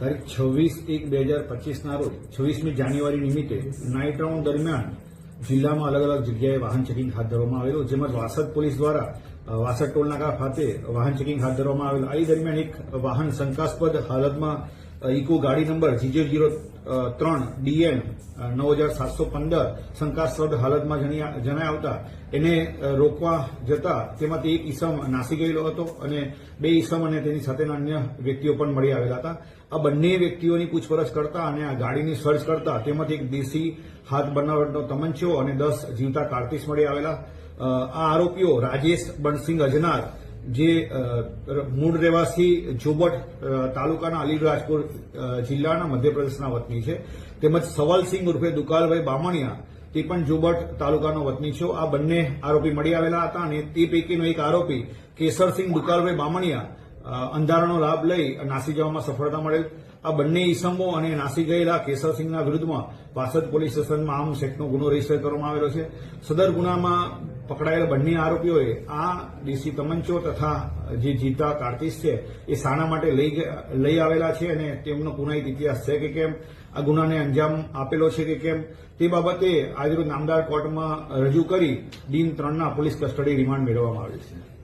તારીખ છવ્વીસ એક બે હજાર પચીસના રોજ, છવ્વીસમી જાન્યુઆરી નિમિત્તે નાઇટ રાઉન્ડ દરમિયાન જિલ્લામાં અલગ અલગ જગ્યાએ વાહન ચેકિંગ હાથ ધરવામાં આવેલું, જેમાં વાસદ પોલીસ દ્વારા વાસદ ટોલનાકા ખાતે વાહન ચેકિંગ હાથ ધરવામાં આવેલું. આ દરમિયાન એક વાહન શંકાસ્પદ હાલતમાં ઇકો ગાડી નંબર જીજો જીરો ત્રણ, ડીએન નવ હજાર સાતસો પંદર, શંકાસ્પદ હાલતમાં જણ્યા- આવતા. એને રોકવા જતા તેમાંથી એક ઈસમ નાસી ગયેલો હતો અને બે ઈસમ અને તેની સાથેના અન્ય વ્યક્તિઓ પણ મળી આવેલા હતા. આ બંને વ્યક્તિઓની પૂછપરછ કરતા અને આ ગાડીની સર્ચ કરતા તેમાંથી એક દેશી હાથ બનાવટનો તમંચો અને દસ જીવતા કાર્તિસ મળી આવેલા. આ આરોપીઓ રાજેશ બણસિંગ અજનાર જે મૂળ રહેવાસી જોબટ તાલુકાના અલીરાજપુર જિલ્લાના મધ્યપ્રદેશના વતની છે. તેમજ સવલસિંહ ઉર્ફે દુકાલભાઈ બામણિયા, તે પણ જોબટ તાલુકાનો વતની છે. આ બંને આરોપી મળી આવેલા હતા અને તે પૈકીનો એક આરોપી કેસરસિંહ દુકાલભાઈ બામણિયા અંધારાનો લાભ લઈ નાસી જવામાં સફળતા મળેલ. આ બંને ઈસમો અને નાસી ગયેલા કેસરસિંહના વિરુદ્ધમાં વાસદ પોલીસ સ્ટેશનમાં આમ સેટનો ગુનો રજિસ્ટર કરવામાં આવેલો છે. સદર ગુનામાં પકડાયેલા બંને આરોપીઓએ આ દેશી તમંચો તથા જે જીતા કાર્તિસ છે, એ શાના માટે લઈ લઈ આવેલા છે અને તેમનો પુનાહિત ઇતિહાસ છે કે કેમ? આ ગુનાને અંજામ આપેલો છે કે કેમ? તે બાબતે આજરોજ નામદાર કોર્ટમાં રજૂ કરી દિન ત્રણના પોલીસ કસ્ટડી રિમાન્ડ મેળવવામાં આવેલ છે.